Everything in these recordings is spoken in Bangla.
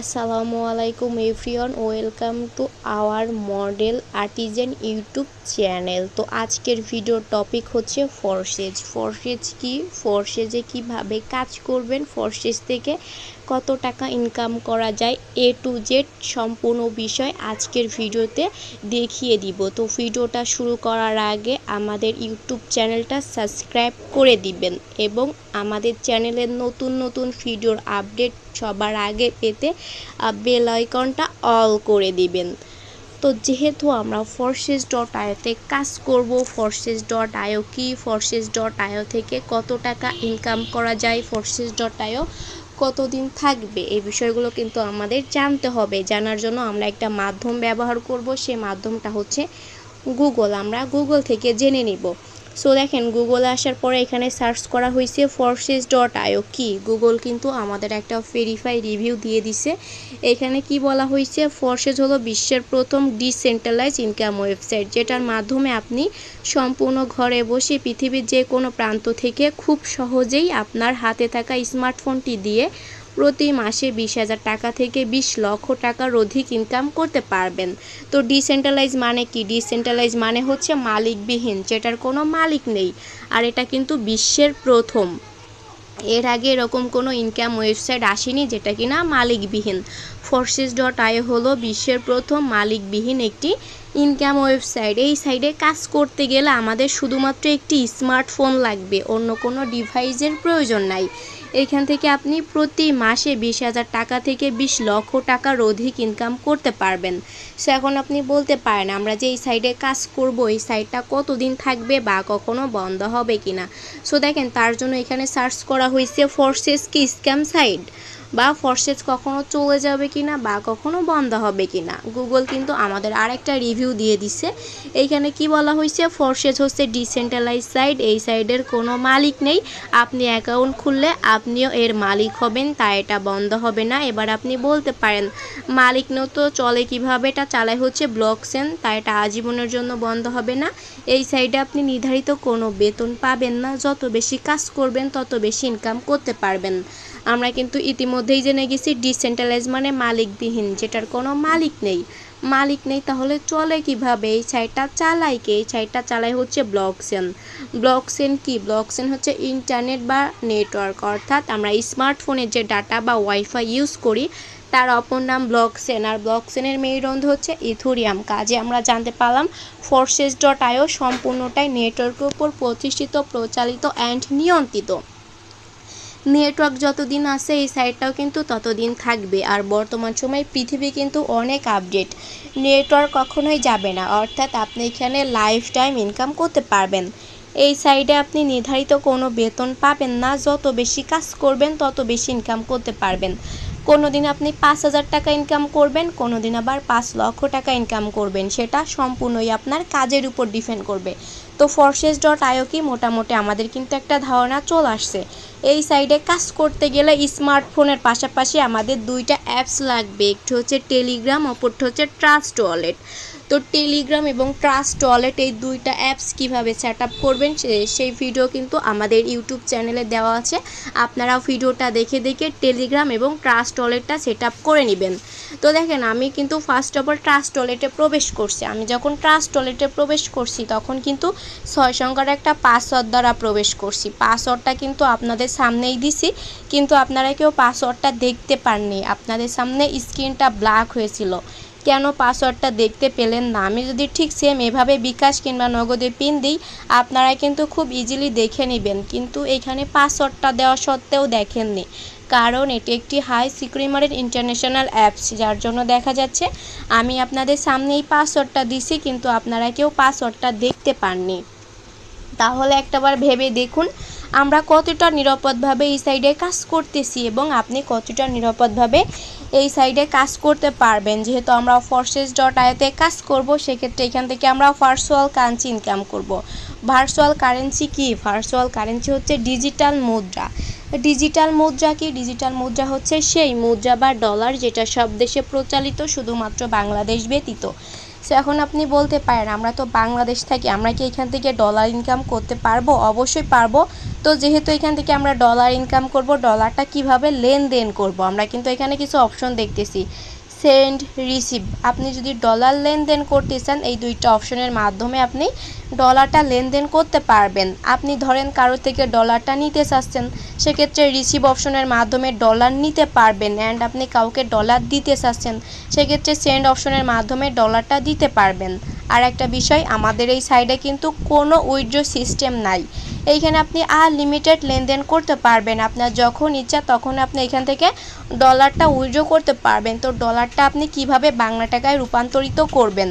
আসসালামু আলাইকুম everyone welcome to our model artisan YouTube channel তো আজকের ভিডিওর টপিক হচ্ছে ফরসেজ ফরসেজ কি? ফরসেজে কীভাবে কাজ করবেন? ফরসেজ থেকে কত টাকা ইনকাম করা যায়? এ টু জেড সম্পূর্ণ বিষয় আজকের ভিডিওতে দেখিয়ে দিব। তো ভিডিওটা শুরু করার আগে আমাদের ইউটিউব চ্যানেলটা সাবস্ক্রাইব করে দিবেন এবং আমাদের চ্যানেলের নতুন নতুন ভিডিওর আপডেট সবার আগে পেতে বেল আইকনটা অল করে দিবেন। তো যেহেতু আমরা ফরসেস ডট আয়োতে কাজ করব ফরসেস ডট আয়ো কি? ফরসেস ডট আয়ো থেকে কত টাকা ইনকাম করা যায়? ফরসেস ডট আয়ো কতদিন থাকবে? এই বিষয়গুলো কিন্তু আমাদের জানতে হবে। জানার জন্য আমরা একটা মাধ্যম ব্যবহার করব। সেই মাধ্যমটা হচ্ছে গুগল আমরা গুগল থেকে জেনে নিব। সো দেখেন গুগলে আসার পরে এখানে সার্চ করা হয়েছে ফরসেস ডট আইও কি? গুগল কিন্তু আমাদের একটা ভেরিফাই রিভিউ দিয়ে দিছে। এখানে কি বলা হয়েছে? ফরসেস হলো বিশ্বের প্রথম ডিসেন্ট্রালাইজ ইনকাম ওয়েবসাইট যেটার মাধ্যমে আপনি সম্পূর্ণ ঘরে বসে পৃথিবীর যে কোনো প্রান্ত থেকে খুব সহজেই আপনার হাতে থাকা স্মার্টফোনটি দিয়ে প্রতি মাসে বিশ হাজার টাকা থেকে বিশ লক্ষ টাকার অধিক ইনকাম করতে পারবেন। তো ডিসেন্ট্রালাইজ মানে কি? ডিসেন্ট্রালাইজ মানে হচ্ছে মালিকবিহীন, যেটার কোনো মালিক নেই। আর এটা কিন্তু বিশ্বের প্রথম। এর আগে এরকম কোনো ইনকাম ওয়েবসাইট আসেনি যেটা কিনা মালিকবিহীন। ফোর্সেস ডট আই হলো বিশ্বের প্রথম মালিকবিহীন একটি ইনকাম ওয়েবসাইট এই সাইডে কাজ করতে গেলে আমাদের শুধুমাত্র একটি স্মার্টফোন লাগবে, অন্য কোনো ডিভাইসের প্রয়োজন নাই। এখান থেকে আপনি প্রতি মাসে বিশ হাজার টাকা থেকে বিশ লক্ষ টাকার অধিক ইনকাম করতে পারবেন। সো এখন আপনি বলতে পারেন, আমরা যে এই সাইডে কাজ করব, এই সাইটটা কতদিন থাকবে বা কখনো বন্ধ হবে কিনা? সো দেখেন, তার জন্য এখানে সার্চ করা হয়েছে ফোর্সেস কি স্ক্যাম সাইট বা ফরসেজ কখনো চলে যাবে কিনা বা কখনো বন্ধ হবে কিনা। গুগল কিন্তু আমাদের আরেকটা রিভিউ দিয়ে দিছে। এইখানে কি বলা হয়েছে? ফরসেজ হচ্ছে ডিসেন্ট্রালাইজ সাইট এই সাইডের কোনো মালিক নেই। আপনি অ্যাকাউন্ট খুললে আপনিও এর মালিক হবেন তাই এটা বন্ধ হবে না। এবার আপনি বলতে পারেন, মালিক নেও তো চলে কীভাবে? এটা চালায় হচ্ছে ব্লকসেন তাই এটা আজীবনের জন্য বন্ধ হবে না। এই সাইডে আপনি নির্ধারিত কোনো বেতন পাবেন না। যত বেশি কাজ করবেন, তত বেশি ইনকাম করতে পারবেন। আমরা কিন্তু ইতিমধ্যেই জেনে গেছি ডিসেন্ট্রালাইজ মানে মালিকবিহীন, যেটার কোনো মালিক নেই। মালিক নেই তাহলে চলে কীভাবে? এই সাইটটা চালায় কে? এই সাইটটা চালায় হচ্ছে ব্লকসেন ব্লকসেন কি? ব্লকসেন হচ্ছে ইন্টারনেট বা নেটওয়ার্ক অর্থাৎ আমরা স্মার্টফোনের যে ডাটা বা ওয়াইফাই ইউজ করি, তার অপর নাম ব্লকসেন আর ব্লকসেনের মেরুদণ্ড হচ্ছে ইথুরিয়াম কাজে আমরা জানতে পারলাম ফোর্সেস ডট আইও সম্পূর্ণটাই নেটওয়ার্কের উপর প্রতিষ্ঠিত, প্রচালিত অ্যান্ড নিয়ন্ত্রিত। নেটওয়ার্ক যতদিন আছে, এই সাইটটাও কিন্তু ততদিন থাকবে। আর বর্তমান সময় পৃথিবী কিন্তু অনেক আপডেট। নেটওয়ার্ক কখনোই যাবে না। অর্থাৎ আপনি এখানে লাইফ টাইম ইনকাম করতে পারবেন। এই সাইডে আপনি নির্ধারিত কোনো বেতন পাবেন না। যত বেশি কাজ করবেন, তত বেশি ইনকাম করতে পারবেন। কোনো দিন আপনি পাঁচ হাজার টাকা ইনকাম করবেন কোনো দিন আবার পাঁচ লক্ষ টাকা ইনকাম করবেন। সেটা সম্পূর্ণই আপনার কাজের উপর ডিপেন্ড করবে। তো ফরসেস ডট আইও কি মোটামুটি আমাদের কিন্তু একটা ধারণা চলে আসছে। এই সাইডে কাজ করতে গেলে স্মার্টফোনের পাশাপাশি আমাদের দুইটা অ্যাপস লাগবে। একটি হচ্ছে টেলিগ্রাম অপরটি হচ্ছে ট্রাস্ট ওয়ালেট তো টেলিগ্রাম এবং ট্রাস্ট ওয়ালেট এই দুইটা অ্যাপস কীভাবে সেট আপ করবেন সেই ভিডিও কিন্তু আমাদের ইউটিউব চ্যানেলে দেওয়া আছে। আপনারা ভিডিওটা দেখে দেখে টেলিগ্রাম এবং ট্রাস্ট ওয়ালেটটা সেট আপ করে নেবেন। তো দেখেন, আমি কিন্তু ফার্স্ট অফ অল ট্রাস্ট ওয়ালেটে প্রবেশ করছি। আমি যখন ট্রাস্ট ওয়ালেটে প্রবেশ করছি, তখন কিন্তু ছয় সংখ্যার একটা পাসওয়ার্ড দ্বারা প্রবেশ করছি। পাসওয়ার্ডটা কিন্তু আপনাদের সামনেই দিছি, কিন্তু আপনারা কেউ পাসওয়ার্ডটা দেখতে পাননি। আপনাদের সামনে স্ক্রিনটা ব্ল্যাক হয়েছিল। কেন পাসওয়ার্ডটা দেখতে পেলেন না? আমি যদি ঠিক সেম এভাবে বিকাশ কিংবা নগদে পিন দিই, আপনারা কিন্তু খুব ইজিলি দেখে নেবেন। কিন্তু এখানে পাসওয়ার্ডটা দেওয়া সত্ত্বেও দেখেননি। কারণ এটি একটি হাই সিক্রিমারের ইন্টারন্যাশনাল অ্যাপস যার জন্য দেখা যাচ্ছে, আমি আপনাদের সামনে এই পাসওয়ার্ডটা দিছি, কিন্তু আপনারা কেউ পাসওয়ার্ডটা দেখতে পাননি। তাহলে একটাবার ভেবে দেখুন, আমরা কতটা নিরাপদভাবে এই সাইডে কাজ করতেছি এবং আপনি কতটা নিরাপদভাবে এই সাইডে কাজ করতে পারবেন। যেহেতু আমরা ফরসেস ডট আয়তে কাজ করব, সেক্ষেত্রে এখান থেকে আমরা ভার্চুয়াল কাঞ্চি ইনকাম করব। ভার্চুয়াল কারেন্সি কি? ভার্চুয়াল কারেন্সি হচ্ছে ডিজিটাল মুদ্রা। ডিজিটাল মুদ্রা কি? ডিজিটাল মুদ্রা হচ্ছে সেই মুদ্রা বা ডলার যেটা সব দেশে প্রচলিত, শুধুমাত্র বাংলাদেশ ব্যতীত। সো এখন আপনি বলতে পারেন, আমরা তো বাংলাদেশ থাকি, আমরা কি এখান থেকে ডলার ইনকাম করতে পারব? অবশ্যই পারব। তো যেহেতু এখান থেকে আমরা ডলার ইনকাম করব ডলারটা কীভাবে লেনদেন করব? আমরা কিন্তু এখানে কিছু অপশন দেখতেছি। Send receive. আপনি যদি ডলার লেনদেন করতে চান, এই দুইটা অপশনের মাধ্যমে আপনি ডলারটা লেনদেন করতে পারবেন। আপনি ধরেন কারও থেকে ডলারটা নিতে চাচ্ছেন, সেক্ষেত্রে রিসিভ অপশনের মাধ্যমে ডলার নিতে পারবেন অ্যান্ড আপনি কাউকে ডলার দিতে চাচ্ছেন, সেক্ষেত্রে সেন্ড অপশনের মাধ্যমে ডলারটা দিতে পারবেন। আর একটা বিষয়, আমাদের এই সাইডে কিন্তু কোনো উইড্রো সিস্টেম নাই। এইখানে আপনি আনলিমিটেড লেনদেন করতে পারবেন। আপনার যখন ইচ্ছা তখন আপনি এখান থেকে ডলারটা উইথড্র করতে পারবেন। তো ডলারটা আপনি কীভাবে বাংলা টাকায় রূপান্তরিত করবেন?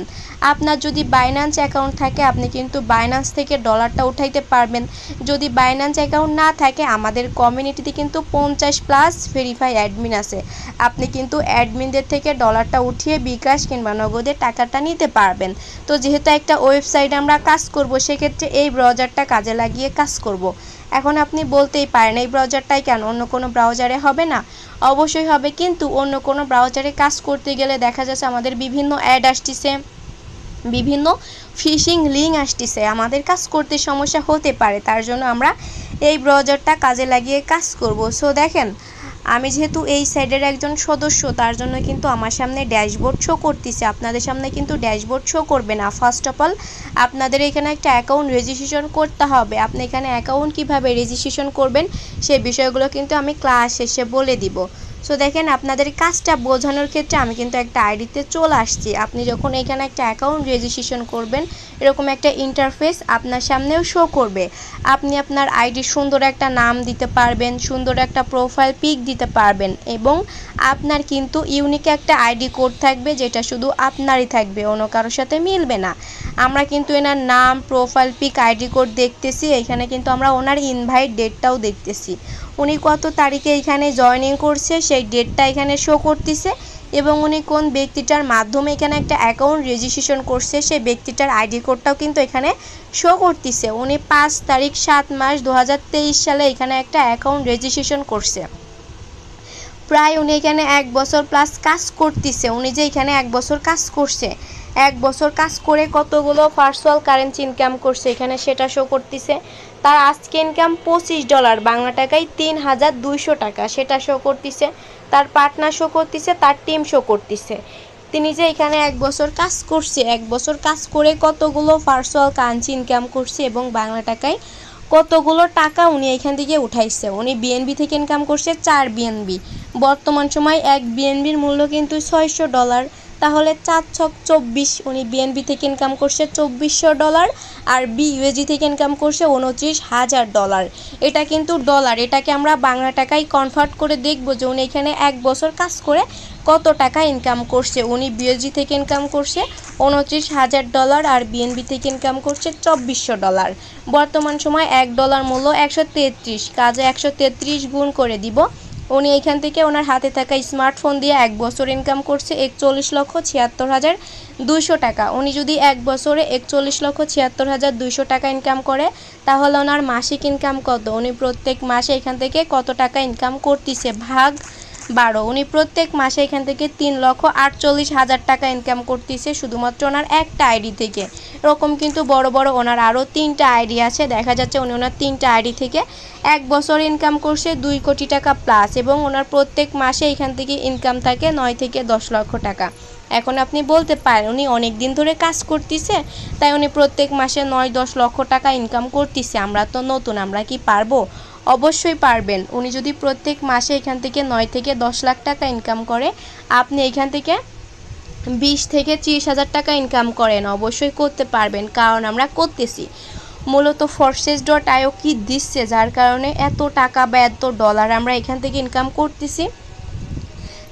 আপনার যদি বাইন্যান্স অ্যাকাউন্ট থাকে, আপনি কিন্তু বাইন্যান্স থেকে ডলারটা উঠাইতে পারবেন। যদি বাইন্যান্স অ্যাকাউন্ট না থাকে, আমাদের কমিউনিটিতে কিন্তু পঞ্চাশ প্লাস ভেরিফাই অ্যাডমিন আছে। আপনি কিন্তু অ্যাডমিনদের থেকে ডলারটা উঠিয়ে বিকাশ কিংবা নগদে টাকাটা নিতে পারবেন। তো যেহেতু একটা ওয়েবসাইটে আমরা কাজ করব, সেক্ষেত্রে এই ব্রাউজারটা কাজে লাগিয়ে কাজ করব। এখন আপনি বলতেই পারেন, এই ব্রাউজারটাই কেন? অন্য কোনো ব্রাউজারে হবে না? অবশ্যই হবে, কিন্তু অন্য কোনো ব্রাউজারে কাজ করতে গেলে দেখা যাচ্ছে আমাদের বিভিন্ন অ্যাড আসতেছে, বিভিন্ন ফিশিং লিঙ্ক আসতেছে। আমাদের কাজ করতে সমস্যা হতে পারে, তার জন্য আমরা এই ব্রাউজারটা কাজে লাগিয়ে কাজ করব। সো দেখেন আমি যেহেতু এই সাইডের একজন সদস্য, তার জন্য কিন্তু আমার সামনে ড্যাশবোর্ড শো করতেছে। আপনাদের সামনে কিন্তু ড্যাশবোর্ড শো করবে না। ফার্স্ট অফ অল আপনাদের এখানে একটা অ্যাকাউন্ট রেজিস্ট্রেশন করতে হবে। আপনি এখানে অ্যাকাউন্ট কীভাবে রেজিস্ট্রেশন করবেন সেই বিষয়গুলো কিন্তু আমি ক্লাস শেষে বলে দিব। সো দেখেন আপনাদের কাজটা বোঝানোর ক্ষেত্রে আমি কিন্তু একটা আইডিতে চলে আসছি। আপনি যখন এখানে একটা অ্যাকাউন্ট রেজিস্ট্রেশন করবেন, এরকম একটা ইন্টারফেস আপনার সামনেও শো করবে। আপনি আপনার আইডির সুন্দর একটা নাম দিতে পারবেন, সুন্দর একটা প্রোফাইল পিক দিতে পারবেন এবং আপনার কিন্তু ইউনিক একটা আইডি কোড থাকবে যেটা শুধু আপনারই থাকবে, অন্য কারোর সাথে মিলবে না। আমরা কিন্তু এনার নাম প্রোফাইল পিক আইডি কোড দেখতেছি। এখানে কিন্তু আমরা ওনার ইনভাইট ডেটটাও দেখতেছি। উনি কত তারিখে এখানে জয়নিং করছে, সেই ডেটটা এখানে শো করতেছে এবং উনি কোন ব্যক্তিটার মাধ্যমে এখানে একটা অ্যাকাউন্ট রেজিস্ট্রেশন করছে, সেই ব্যক্তিটার আইডি কোডটাও কিন্তু এখানে শো করতেছে। উনি পাঁচ তারিখ সাত মাস দু হাজার তেইশ সালে এখানে একটা অ্যাকাউন্ট রেজিস্ট্রেশন করছে। প্রায় উনি এখানে এক বছর প্লাস কাজ করতেছে। উনি যে এখানে এক বছর কাজ করছে, এক বছর কাজ করে কতগুলো পার্সোনাল কারেন্সি ইনকাম করছে, এখানে সেটা শো করতেছে। তার আজকে ইনকাম পঁচিশ ডলার বাংলা টাকায় তিন হাজার দুইশো টাকা। সেটা শো করতেছে, তার পার্টনার শো করতেছে, তার টিম শো করতেছে। তিনি যে এখানে এক বছর কাজ করছে, এক বছর কাজ করে কতগুলো পার্সোনাল কারেন্সি ইনকাম করছে এবং বাংলা টাকায় কতগুলো টাকা উনি এখান থেকে উঠাইছে। উনি বিএনবি থেকে ইনকাম করছে চার বিএনবি বর্তমান সময় এক বিএনবির মূল্য কিন্তু ছয়শো ডলার তাহলে চার ছক চব্বিশ, উনি বিএনবি থেকে ইনকাম করছে চব্বিশশো ডলার আর বি ইউএসজি থেকে ইনকাম করছে উনত্রিশ হাজার ডলার এটা কিন্তু ডলার এটাকে আমরা বাংলা টাকায় কনভার্ট করে দেখব যে উনি এখানে এক বছর কাজ করে কত টাকা ইনকাম করছে। উনি বিএজি থেকে ইনকাম করছে উনত্রিশ হাজার ডলার আর বিএনবি থেকে ইনকাম করছে চব্বিশশো ডলার বর্তমান সময় এক ডলার মূল্য একশো তেত্রিশ, কাজে একশো তেত্রিশ গুণ করে দিব। উনি এখান থেকে ওনার হাতে থাকা স্মার্টফোন দিয়ে এক বছর ইনকাম করছে একচল্লিশ লক্ষ ছিয়াত্তর হাজার দুইশো টাকা। উনি যদি এক বছরে একচল্লিশ লক্ষ ছিয়াত্তর হাজার দুইশো টাকা ইনকাম করে, তাহলে ওনার মাসিক ইনকাম কত? উনি প্রত্যেক মাসে এখান থেকে কত টাকা ইনকাম করতেছে? ভাগ বারো। উনি প্রত্যেক মাসে এখান থেকে তিন লক্ষ আটচল্লিশ হাজার টাকা ইনকাম করতেছে শুধুমাত্র ওনার একটা আইডি থেকে। এরকম কিন্তু বড় বড় ওনার আরও তিনটা আইডি আছে। দেখা যাচ্ছে উনি ওনার তিনটা আইডি থেকে এক বছর ইনকাম করছে দুই কোটি টাকা প্লাস এবং ওনার প্রত্যেক মাসে এখান থেকে ইনকাম থাকে নয় থেকে দশ লক্ষ টাকা। এখন আপনি বলতে পারেন, উনি অনেক দিন ধরে কাজ করতেছে, তাই উনি প্রত্যেক মাসে নয়, দশ লক্ষ টাকা ইনকাম করতেছে। আমরা তো নতুন, আমরা কি পারব? অবশ্যই পারবেন। উনি যদি প্রত্যেক মাসে এখান থেকে নয় থেকে দশ লাখ টাকা ইনকাম করে, আপনি এখান থেকে বিশ থেকে ত্রিশ হাজার টাকা ইনকাম করেন। অবশ্যই করতে পারবেন, কারণ আমরা করতেছি। মূলত ফরসেস ডট আইও কি দিচ্ছে, যার কারণে এত টাকা বা এত ডলার আমরা এখান থেকে ইনকাম করতেছি।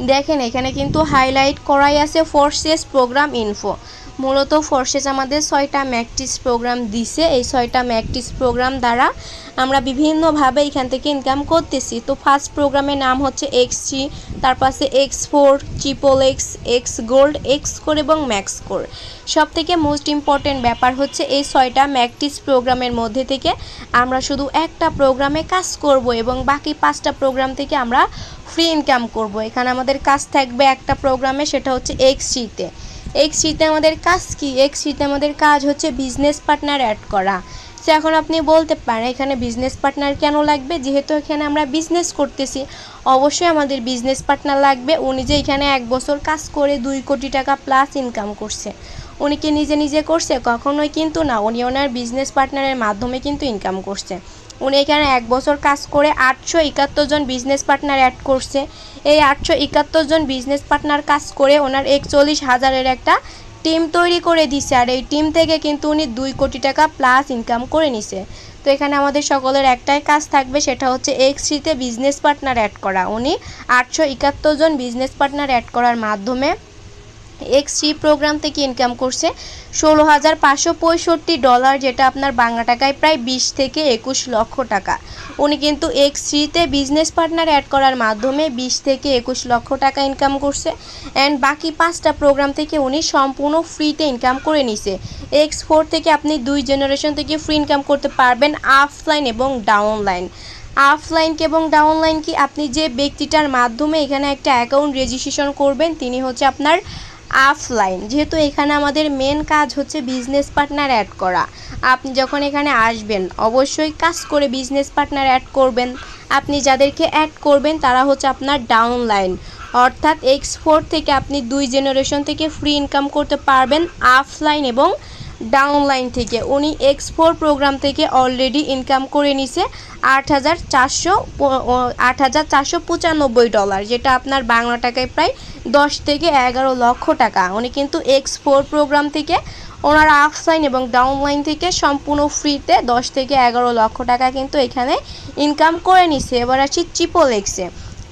দেখেন এখানে কিন্তু হাইলাইট করাই আছে ফোর্সেস প্রোগ্রাম ইনফো মূলত ফোর্সেস আমাদের ছয়টা ম্যাকটিস প্রোগ্রাম দিছে। এই ছয়টা ম্যাকটিস প্রোগ্রাম দ্বারা আমরা বিভিন্নভাবে এখান থেকে ইনকাম করতেছি। তো ফার্স্ট প্রোগ্রামের নাম হচ্ছে এক্স জি তার পাশে X four triple X X gold X core এবং ম্যাক্স কোর সব থেকে মোস্ট ইম্পর্টেন্ট ব্যাপার হচ্ছে এই ছয়টা ম্যাকটিস প্রোগ্রামের মধ্যে থেকে আমরা শুধু একটা প্রোগ্রামে কাজ করব এবং বাকি পাঁচটা প্রোগ্রাম থেকে আমরা ফ্রি ইনকাম করব। এখানে আমাদের কাজ থাকবে একটা প্রোগ্রামে সেটা হচ্ছে এক্স জিতে থ্রিতে আমাদের কাজ কি? থ্রিতে আমাদের কাজ হচ্ছে বিজনেস পার্টনার অ্যাড করা। সো এখন আপনি বলতে পারেন, এখানে বিজনেস পার্টনার কেন লাগবে? যেহেতু এখানে আমরা বিজনেস করতেছি, অবশ্যই আমাদের বিজনেস পার্টনার লাগবে। উনি যে এখানে এক বছর কাজ করে দুই কোটি টাকা প্লাস ইনকাম করছে। উনি কি নিজে নিজে করছে? কখনোই কিন্তু না। উনি ওনার বিজনেস পার্টনারের মাধ্যমে কিন্তু ইনকাম করছে। উনি এখানে এক বছর কাজ করে আটশো একাত্তর জন বিজনেস পার্টনার অ্যাড করছে। এই আটশো একাত্তর জন বিজনেস পার্টনার কাজ করে ওনার একচল্লিশ হাজারের একটা টিম তৈরি করে দিছে। আর এই টিম থেকে কিন্তু উনি দুই কোটি টাকা প্লাস ইনকাম করে নিছে। তো এখানে আমাদের সকলের একটাই কাজ থাকবে, সেটা হচ্ছে এক্স থ্রিতে বিজনেস পার্টনার অ্যাড করা। উনি আটশো একাত্তর জন বিজনেস পার্টনার অ্যাড করার মাধ্যমে এক্স প্রোগ্রাম থেকে ইনকাম করছে ষোলো হাজার পাঁচশো পঁয়ষট্টি ডলার, যেটা আপনার বাংলা টাকায় প্রায় বিশ থেকে একুশ লক্ষ টাকা। উনি কিন্তু এক্স থ্রিতে বিজনেস পার্টনার অ্যাড করার মাধ্যমে বিশ থেকে একুশ লক্ষ টাকা ইনকাম করছে। অ্যান্ড বাকি পাঁচটা প্রোগ্রাম থেকে উনি সম্পূর্ণ ফ্রিতে ইনকাম করে নিছে। এক্স ফোর থেকে আপনি দুই জেনারেশন থেকে ফ্রি ইনকাম করতে পারবেন আফলাইন এবং ডাউনলাইন। আফলাইন কি এবং ডাউনলাইন কি আপনি যে ব্যক্তিটার মাধ্যমে এখানে একটা অ্যাকাউন্ট রেজিস্ট্রেশন করবেন, তিনি হচ্ছে আপনার আফলাইন যেহেতু এখানে আমাদের মেন কাজ হচ্ছে বিজনেস পার্টনার অ্যাড করা। আপনি যখন এখানে আসবেন, অবশ্যই কাজ করে বিজনেস পার্টনার অ্যাড করবেন। আপনি যাদেরকে অ্যাড করবেন, তারা হচ্ছে আপনার ডাউনলাইন অর্থাৎ এক্সপোর্ট থেকে আপনি দুই জেনারেশন থেকে ফ্রি ইনকাম করতে পারবেন অফলাইন এবং ডাউনলাইন থেকে। উনি এক্স ফোর প্রোগ্রাম থেকে অলরেডি ইনকাম করে নিছে আট হাজার চারশো আট হাজার চারশো পঁচানব্বই ডলার যেটা আপনার বাংলা টাকায় প্রায় দশ থেকে এগারো লক্ষ টাকা। উনি কিন্তু এক্স ফোর প্রোগ্রাম থেকে ওনার আফলাইন এবং ডাউনলাইন থেকে সম্পূর্ণ ফ্রিতে দশ থেকে এগারো লক্ষ টাকা কিন্তু এখানে ইনকাম করে নিছে। এবার আসি চিপল এক্সে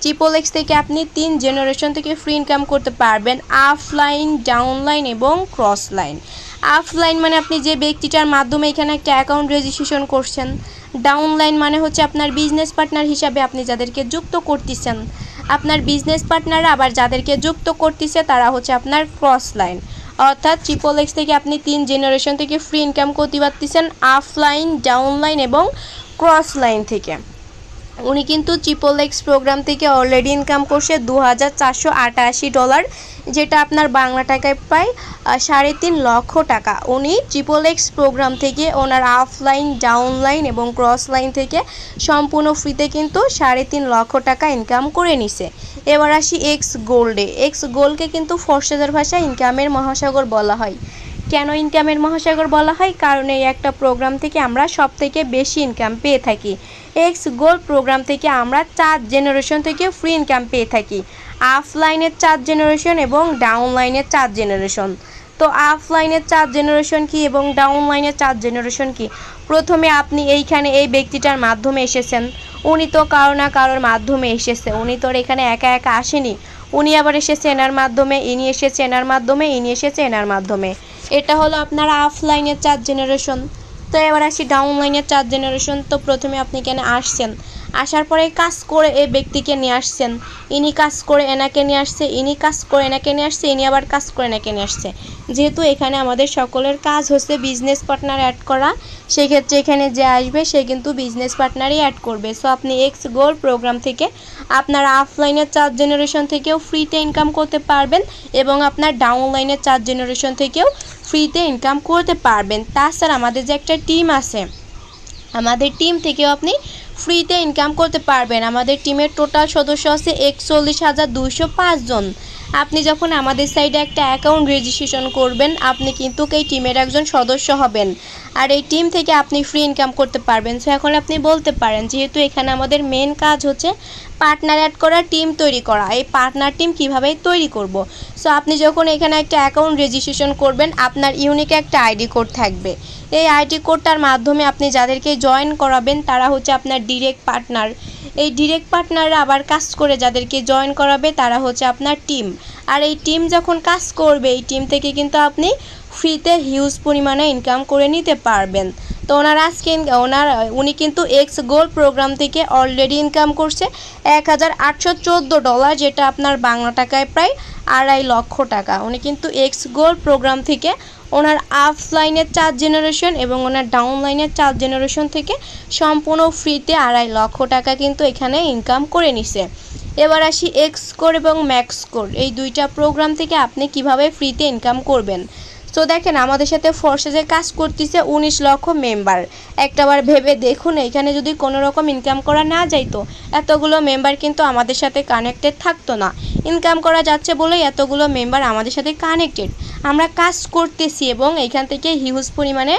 চিপল এক্স থেকে আপনি তিন জেনারেশন থেকে ফ্রি ইনকাম করতে পারবেন আফলাইন ডাউনলাইন এবং ক্রস লাইন আফলাইন মানে আপনি যে ব্যক্তিটার মাধ্যমে এখানে একটা অ্যাকাউন্ট রেজিস্ট্রেশন করছেন। ডাউনলাইন মানে হচ্ছে আপনার বিজনেস পার্টনার হিসাবে আপনি যাদেরকে যুক্ত করতেছেন। আপনার বিজনেস পার্টনাররা আবার যাদেরকে যুক্ত করতেছে, তারা হচ্ছে আপনার ক্রস লাইন অর্থাৎ ট্রিপল এক্স থেকে আপনি তিন জেনারেশন থেকে ফ্রি ইনকাম করতে পারতেছেন আফলাইন ডাউনলাইন এবং ক্রস লাইন থেকে। উনি কিন্তু ট্রিপল এক্স প্রোগ্রাম থেকে অলরেডি ইনকাম করছে দু হাজার চারশো আটাশি ডলার যেটা আপনার বাংলা টাকায় প্রায় সাড়ে তিন লক্ষ টাকা। উনি ট্রিপল এক্স প্রোগ্রাম থেকে ওনার আফলাইন ডাউনলাইন এবং ক্রস লাইন থেকে সম্পূর্ণ ফ্রিতে কিন্তু সাড়ে তিন লক্ষ টাকা ইনকাম করে নিছে। এবার আসি এক্স গোল্ডে এক্স গোল্ডকে কিন্তু ফর্সেজের ভাষায় ইনকামের মহাসাগর বলা হয়। কেন ইনকামের মহাসাগর বলা হয়? কারণ এই একটা প্রোগ্রাম থেকে আমরা সব থেকে বেশি ইনকাম পেয়ে থাকি। এক্স গোল্ড প্রোগ্রাম থেকে আমরা চার জেনারেশন থেকে ফ্রি ইনকাম পেয়ে থাকি। আফলাইনের চার জেনারেশন এবং ডাউনলাইনের চার জেনারেশন তো আফলাইনের চার জেনারেশন কি এবং ডাউনলাইনের চার জেনারেশন কি? প্রথমে আপনি এইখানে এই ব্যক্তিটার মাধ্যমে এসেছেন। উনি তো কারও না কারোর মাধ্যমে এসেছে। উনি তো এখানে একা একা আসেনি। উনি আবার এসেছে এনার মাধ্যমে, ইনি এসেছে এনার মাধ্যমে, ইনি এসেছে এনার মাধ্যমে। এটা হলো আপনার আফলাইনের চার জেনারেশন তো এবার আসি ডাউনলাইনের চার জেনারেশন তো প্রথমে আপনি কেন আসছেন। আসার পরে কাজ করে এই ব্যক্তিকে নিয়ে আসছেন। ইনি কাজ করে এনাকে নিয়ে আসছে, ইনি কাজ করে এনাকে নিয়ে আসছে, ইনি আবার কাজ করে এনাকে নিয়ে আসছে। যেহেতু এখানে আমাদের সকলের কাজ হচ্ছে বিজনেস পার্টনার অ্যাড করা, সেক্ষেত্রে এখানে যে আসবে সে কিন্তু বিজনেস পার্টনারই অ্যাড করবে। সো আপনি এক্স গোল প্রোগ্রাম থেকে আপনার আফলাইনের চার জেনারেশন থেকেও ফ্রিতে ইনকাম করতে পারবেন এবং আপনার ডাউনলাইনের চার জেনারেশন থেকেও ফ্রিতে ইনকাম করতে পারবেন। তাছাড়া আমাদের যে একটা টিম আছে, আমাদের টিম থেকেও আপনি ফ্রিতে ইনকাম করতে পারবেন। আমাদের টিমের টোটাল সদস্য আছে একচল্লিশ হাজার দুইশো পাঁচজন আপনি যখন আমাদের সাইডে একটা অ্যাকাউন্ট রেজিস্ট্রেশন করবেন, আপনি কিন্তু এই টিমের একজন সদস্য হবেন। আর এই টিম থেকে আপনি ফ্রি ইনকাম করতে পারবেন। সো এখন আপনি বলতে পারেন, যেহেতু এখানে আমাদের মেন কাজ হচ্ছে পার্টনার অ্যাড করা টিম তৈরি করা। এই পার্টনার টিম কীভাবে তৈরি করব? সো আপনি যখন এখানে একটা অ্যাকাউন্ট রেজিস্ট্রেশন করবেন, আপনার ইউনিক একটা আইডি কোড থাকবে। এই আইডি কোডটার মাধ্যমে আপনি যাদেরকে জয়েন করাবেন, তারা হচ্ছে আপনার ডিরেক্ট পার্টনার এই ডিরেক্ট পার্টনাররা আবার কাজ করে যাদেরকে জয়েন করাবে, তারা হচ্ছে আপনার টিম আর এই টিম যখন কাজ করবে, এই টিম থেকে কিন্তু আপনি ফ্রিতে হিউজ পরিমাণে ইনকাম করে নিতে পারবেন। তো ওনার আজকে ওনার, উনি কিন্তু এক্স গোল্ড প্রোগ্রাম থেকে অলরেডি ইনকাম করছে এক হাজার আটশো চোদ্দ ডলার যেটা আপনার বাংলা টাকায় প্রায় আড়াই লক্ষ টাকা। উনি কিন্তু এক্স গোল্ড প্রোগ্রাম থেকে ওনার আপ লাইনের চার জেনারেশন এবং ওনার ডাউন লাইনের চার জেনারেশন থেকে সম্পূর্ণ ফ্রিতে আড়াই লক্ষ টাকা কিন্তু এখানে ইনকাম করে নিছে। এবার আসি এক্স কোর এবং ম্যাক্স কোর এই দুইটা প্রোগ্রাম থেকে আপনি কীভাবে ফ্রিতে ইনকাম করবেন? তো দেখেন, আমাদের সাথে ফোর্সেসে কাজ করতেছে উনিশ লক্ষ মেম্বার একটাবার ভেবে দেখুন, এখানে যদি কোনো রকম ইনকাম করা না যাইতো, এতগুলো মেম্বার কিন্তু আমাদের সাথে কানেক্টেড থাকতো না। ইনকাম করা যাচ্ছে বলেই এতগুলো মেম্বার আমাদের সাথে কানেক্টেড আমরা কাজ করতেছি এবং এখান থেকে হিউজ পরিমাণে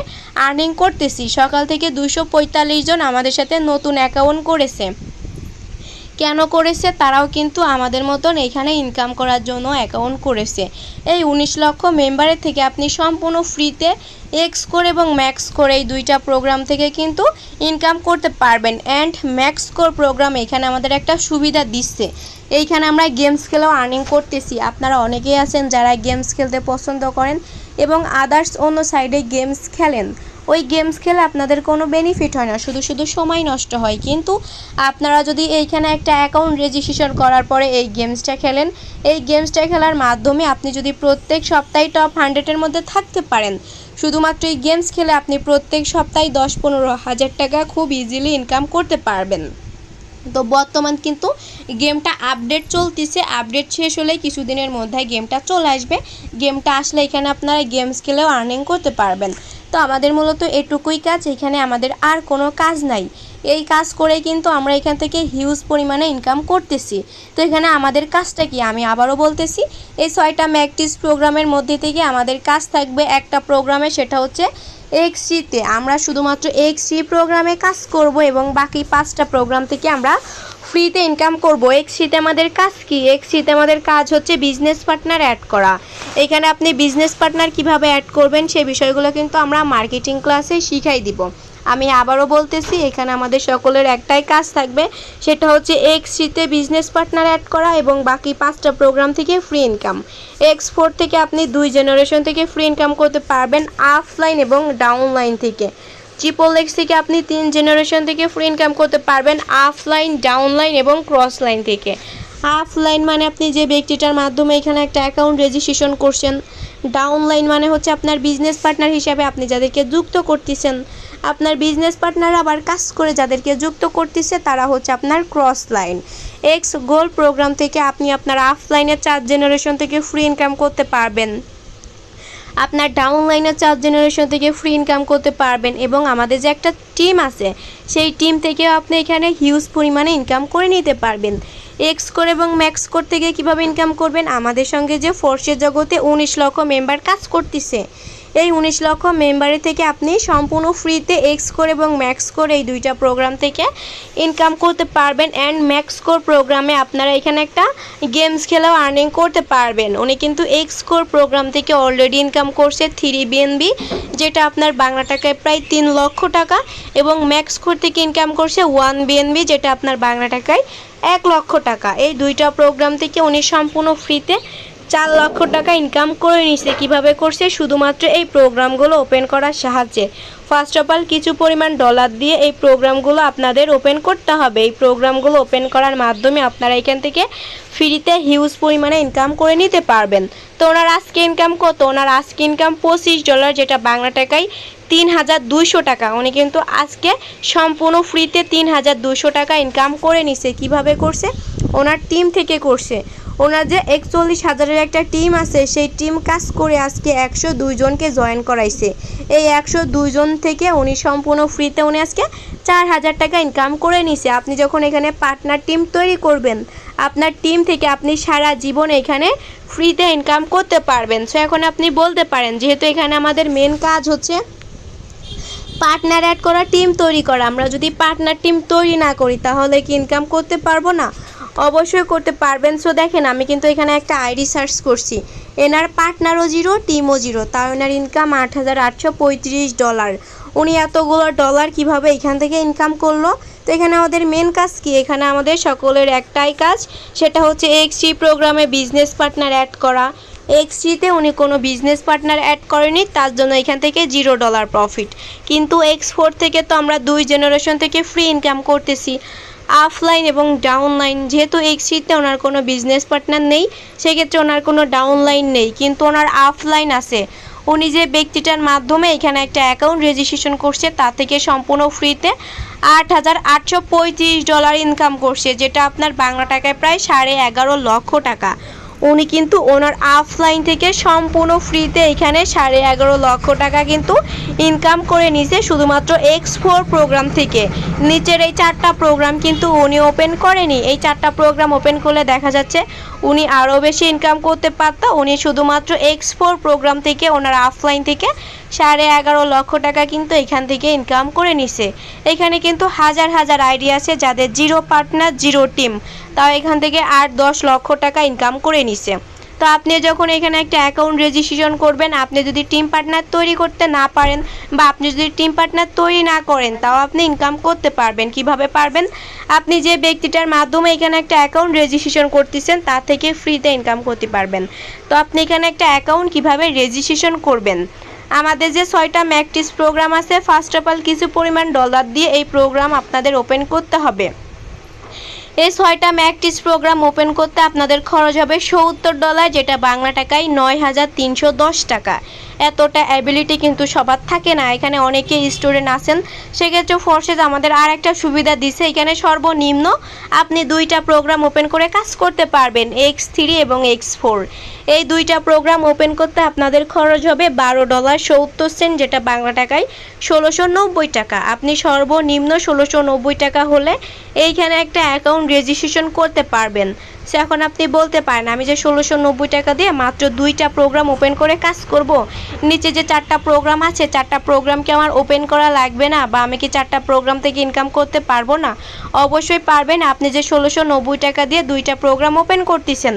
আর্নিং করতেছি। সকাল থেকে দুশো জন আমাদের সাথে নতুন অ্যাকাউন্ট করেছে। কেন করেছে? তারাও কিন্তু আমাদের মতন এখানে ইনকাম করার জন্য অ্যাকাউন্ট করেছে। এই উনিশ লক্ষ মেম্বারের থেকে আপনি সম্পূর্ণ ফ্রিতে এক্স কোর এবং ম্যাক্স কোর এই দুইটা প্রোগ্রাম থেকে কিন্তু ইনকাম করতে পারবেন। অ্যান্ড ম্যাক্স কোর প্রোগ্রাম এখানে আমাদের একটা সুবিধা দিচ্ছে। এইখানে আমরা গেমস খেলেও আর্নিং করতেছি। আপনারা অনেকেই আছেন যারা গেমস খেলতে পছন্দ করেন এবং আদার্স অন্য সাইডে গেমস খেলেন। ওই গেমস খেলে আপনাদের কোনো বেনিফিট হয় না। শুধু শুধু সময় নষ্ট হয়। কিন্তু আপনারা যদি এইখানে একটা অ্যাকাউন্ট রেজিস্ট্রেশন করার পরে এই গেমসটা খেলেন, এই গেমসটা খেলার মাধ্যমে আপনি যদি প্রত্যেক সপ্তাহে টপ হান্ড্রেডের মধ্যে থাকতে পারেন, শুধুমাত্র এই গেমস খেলে আপনি প্রত্যেক সপ্তাহে দশ, পনেরো হাজার টাকা খুব ইজিলি ইনকাম করতে পারবেন। তো বর্তমান কিন্তু গেমটা আপডেট চলতেছে। আপডেট শেষ হলে কিছুদিনের মধ্যে গেমটা চলে আসবে। গেমটা আসলে এখানে আপনারা গেমস খেলেও আর্নিং করতে পারবেন। তো আমাদের মূলত এটুকুই কাজ, এখানে আমাদের আর কোনো কাজ নাই। এই কাজ করে কিন্তু আমরা এখান থেকে হিউজ পরিমাণে ইনকাম করতেছি। তো এখানে আমাদের কাজটা কি? আমি আবারও বলতেছি, এই ছয়টা ম্যাকটিস প্রোগ্রামের মধ্যে থেকে আমাদের কাজ থাকবে একটা প্রোগ্রামে, সেটা হচ্ছে এক্সিতে আমরা শুধুমাত্র এক্সি প্রোগ্রামে কাজ করব এবং বাকি পাঁচটা প্রোগ্রাম থেকে আমরা ফ্রিতে ইনকাম করব এক্সিতে আমাদের কাজ কি? এক্সিতে আমাদের কাজ হচ্ছে বিজনেস পার্টনার অ্যাড করা। এখানে আপনি বিজনেস পার্টনার কীভাবে অ্যাড করবেন সেই বিষয়গুলো কিন্তু আমরা মার্কেটিং ক্লাসে শিখাই দিব। আমি আবারও বলতেছি, এখানে আমাদের সকলের একটাই কাজ থাকবে, সেটা হচ্ছে এক্সিতে বিজনেস পার্টনার অ্যাড করা এবং বাকি পাঁচটা প্রোগ্রাম থেকে ফ্রি ইনকাম এক্স ফোর থেকে আপনি দুই জেনারেশন থেকে ফ্রি ইনকাম করতে পারবেন আফলাইন এবং ডাউনলাইন থেকে। ট্রিপল এক্স থেকে আপনি তিন জেনারেশন থেকে ফ্রি ইনকাম করতে পারবেন আফলাইন ডাউনলাইন এবং ক্রস লাইন থেকে। আফলাইন মানে আপনি যে ব্যক্তিটার মাধ্যমে এখানে একটা অ্যাকাউন্ট রেজিস্ট্রেশন করছেন ডাউনলাইন মানে হচ্ছে আপনার বিজনেস পার্টনার হিসাবে আপনি যাদেরকে যুক্ত করতেছেন। আপনার বিজনেস পার্টনার আবার কাজ করে যাদেরকে যুক্ত করতেছে, তারা হচ্ছে আপনার cross line X gold program থেকে আপনি আপনার আফলাইনের চার জেনারেশন থেকে ফ্রি ইনকাম করতে পারবেন। আপনার ডাউন লাইনের চার জেনারেশন থেকে ফ্রি ইনকাম করতে পারবেন এবং আমাদের যে একটা টিম আছে, সেই টিম থেকেও আপনি এখানে হিউজ পরিমাণে ইনকাম করে নিতে পারবেন। এক্স কোর এবং ম্যাক্স কোর থেকে কীভাবে ইনকাম করবেন? আমাদের সঙ্গে যে ফোর্সের জগতে উনিশ লক্ষ মেম্বার কাজ করতেছে। এই উনিশ লক্ষ মেম্বারের থেকে আপনি সম্পূর্ণ ফ্রিতে এক্স কোর এবং ম্যাক্স কোর এই দুইটা প্রোগ্রাম থেকে ইনকাম করতে পারবেন অ্যান্ড ম্যাক্স কোর প্রোগ্রামে আপনারা এখানে একটা গেমস খেলেও আর্নিং করতে পারবেন। উনি কিন্তু এক্স কোর প্রোগ্রাম থেকে অলরেডি ইনকাম করছে থ্রি বিএনবি যেটা আপনার বাংলা টাকায় প্রায় তিন লক্ষ টাকা এবং ম্যাক্স কোর থেকে ইনকাম করছে ওয়ান বিএনবি যেটা আপনার বাংলা টাকায় এক লক্ষ টাকা। এই দুইটা প্রোগ্রাম থেকে উনি সম্পূর্ণ ফ্রিতে চার লক্ষ টাকা ইনকাম করে নিছে। কীভাবে করছে? শুধুমাত্র এই প্রোগ্রামগুলো ওপেন করার সাহায্যে। ফার্স্ট অফ অল কিছু পরিমাণ ডলার দিয়ে এই প্রোগ্রামগুলো আপনাদের ওপেন করতে হবে। এই প্রোগ্রামগুলো ওপেন করার মাধ্যমে আপনারা এখান থেকে ফ্রিতে হিউজ পরিমাণে ইনকাম করে নিতে পারবেন। তো ওনার আজকে ইনকাম কত? ওনার আজকে ইনকাম পঁচিশ ডলার যেটা বাংলা টাকায় তিন হাজার দুইশো টাকা। উনি কিন্তু আজকে সম্পূর্ণ ফ্রিতে তিন হাজার দুশো টাকা ইনকাম করে নিছে। কীভাবে করছে? ওনার টিম থেকে করছে। ওনার যে একচল্লিশ হাজারের একটা টিম আছে, সেই টিম কাজ করে আজকে একশো দুইজনকে জয়েন করাইছে। এই একশো দুইজন থেকে উনি সম্পূর্ণ ফ্রিতে উনি আজকে চার হাজার টাকা ইনকাম করে নিছে। আপনি যখন এখানে পার্টনার টিম তৈরি করবেন, আপনার টিম থেকে আপনি সারা জীবন এখানে ফ্রিতে ইনকাম করতে পারবেন। সো এখন আপনি বলতে পারেন, যেহেতু এখানে আমাদের মেন কাজ হচ্ছে পার্টনার অ্যাড করা টিম তৈরি করা। আমরা যদি পার্টনার টিম তৈরি না করি, তাহলে কি ইনকাম করতে পারব না? অবশ্যই করতে পারবেন। সো দেখেন, আমি কিন্তু এখানে একটা আইডি সার্চ করছি। এনার পার্টনারও জিরো টিমও জিরো তাও এনার ইনকাম আট হাজার আটশো পঁয়ত্রিশ ডলার উনি এতগুলো ডলার কীভাবে এখান থেকে ইনকাম করল? তো এখানে আমাদের মেন কাজ কি? এখানে আমাদের সকলের একটাই কাজ, সেটা হচ্ছে এক্সি প্রোগ্রামে বিজনেস পার্টনার অ্যাড করা। এক্সিতে উনি কোনো বিজনেস পার্টনার অ্যাড করেনি, তার জন্য এখান থেকে জিরো ডলার প্রফিট কিন্তু এক্স ফোর থেকে তো আমরা দুই জেনারেশন থেকে ফ্রি ইনকাম করতেছি। আফলাইন এবং ডাউনলাইন যেহেতু এক্সিতে ওনার কোনো বিজনেস পার্টনার নেই, সেক্ষেত্রে ওনার কোনো ডাউনলাইন নেই, কিন্তু ওনার আফলাইন আছে। উনি যে ব্যক্তিটার মাধ্যমে এখানে একটা অ্যাকাউন্ট রেজিস্ট্রেশন করছে, তা থেকে সম্পূর্ণ ফ্রিতে আট হাজার আটশো পঁয়ত্রিশ ডলার ইনকাম করছে, যেটা আপনার বাংলা টাকায় প্রায় সাড়ে এগারো লক্ষ টাকা। উনি কিন্তু ওনার অফলাইন থেকে সম্পূর্ণ ফ্রিতে এখানে সাড়ে এগারো লক্ষ টাকা কিন্তু ইনকাম করে নিছে শুধুমাত্র এক্স ফোর প্রোগ্রাম থেকে। নিচের এই চারটা প্রোগ্রাম কিন্তু উনি ওপেন করেনি। এই চারটা প্রোগ্রাম ওপেন করলে দেখা যাচ্ছে উনি আরও বেশি ইনকাম করতে পারত। উনি শুধুমাত্র এক্স ফোর প্রোগ্রাম থেকে ওনার অফলাইন থেকে সাড়ে এগারো লক্ষ টাকা কিন্তু এখান থেকে ইনকাম করে নিছে। এখানে কিন্তু হাজার হাজার আইডিয়া আছে যাদের জিরো পার্টনার জিরো টিম তাও এখান থেকে আট, দশ লক্ষ টাকা ইনকাম করে নিছে। তো আপনি যখন এখানে একটা অ্যাকাউন্ট রেজিস্ট্রেশন করবেন, আপনি যদি টিম পার্টনার তৈরি করতে না পারেন বা আপনি যদি টিম পার্টনার তৈরি না করেন, তাও আপনি ইনকাম করতে পারবেন। কীভাবে পারবেন? আপনি যে ব্যক্তিটার মাধ্যমে এখানে একটা অ্যাকাউন্ট রেজিস্ট্রেশন করতেছেন তার থেকে ফ্রিতে ইনকাম করতে পারবেন। তো আপনি এখানে একটা অ্যাকাউন্ট কীভাবে রেজিস্ট্রেশন করবেন? আমাদের যে ছয়টা ম্যাকটিস প্রোগ্রাম আছে ফার্স্ট অফ অল কিছু পরিমাণ ডলার দিয়ে এই প্রোগ্রাম আপনাদের ওপেন করতে হবে। এই ছয়টা ম্যাকটিস প্রোগ্রাম ওপেন করতে আপনাদের খরচ হবে সত্তর ডলার, যেটা বাংলা টাকায় নয় হাজার তিনশো দশ টাকা। এতটা অ্যাবিলিটি কিন্তু সবার থাকে না। এখানে অনেকে স্টুডেন্ট আছেন, সেক্ষেত্রে ফোর্সেস আমাদের আর একটা সুবিধা দিছে। এখানে সর্বনিম্ন আপনি দুইটা প্রোগ্রাম ওপেন করে কাজ করতে পারবেন এক্স থ্রি এবং এক্স ফোর এই দুইটা প্রোগ্রাম ওপেন করতে আপনাদের খরচ হবে বারো ডলার সত্তর সেন্ট, যেটা বাংলা টাকায় ষোলোশো নব্বই টাকা। আপনি সর্বনিম্ন ষোলোশো নব্বই টাকা হলে এইখানে একটা অ্যাকাউন্ট রেজিস্ট্রেশন করতে পারবেন। সে এখন আপনি বলতে পারেন, আমি যে ষোলোশো নব্বই টাকা দিয়ে মাত্র দুইটা প্রোগ্রাম ওপেন করে কাজ করব, নিচে যে চারটা প্রোগ্রাম আছে, চারটা প্রোগ্রাম কি আমার ওপেন করা লাগবে না বা আমি কি চারটা প্রোগ্রাম থেকে ইনকাম করতে পারব না? অবশ্যই পারবেন, আপনি যে ষোলোশো নব্বই টাকা দিয়ে দুইটা প্রোগ্রাম ওপেন করতেছেন,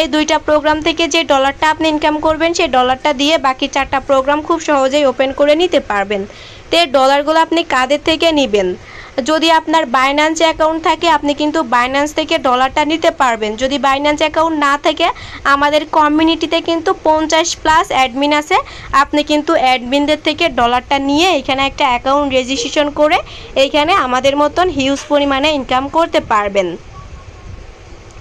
এই দুইটা প্রোগ্রাম থেকে যে ডলারটা আপনি ইনকাম করবেন, সেই ডলারটা দিয়ে বাকি চারটা প্রোগ্রাম খুব সহজেই ওপেন করে নিতে পারবেন। তো ডলারগুলো আপনি কাদের থেকে নেবেন। যদি আপনার বাইন্যান্স অ্যাকাউন্ট থাকে, আপনি কিন্তু বাইন্যান্স থেকে ডলারটা নিতে পারবেন। যদি বাইন্যান্স অ্যাকাউন্ট না থাকে, আমাদের কমিউনিটিতে কিন্তু পঞ্চাশ প্লাস অ্যাডমিন আছে। আপনি কিন্তু অ্যাডমিনদের থেকে ডলারটা নিয়ে এখানে একটা অ্যাকাউন্ট রেজিস্ট্রেশন করে এইখানে আমাদের মতন হিউজ পরিমাণে ইনকাম করতে পারবেন।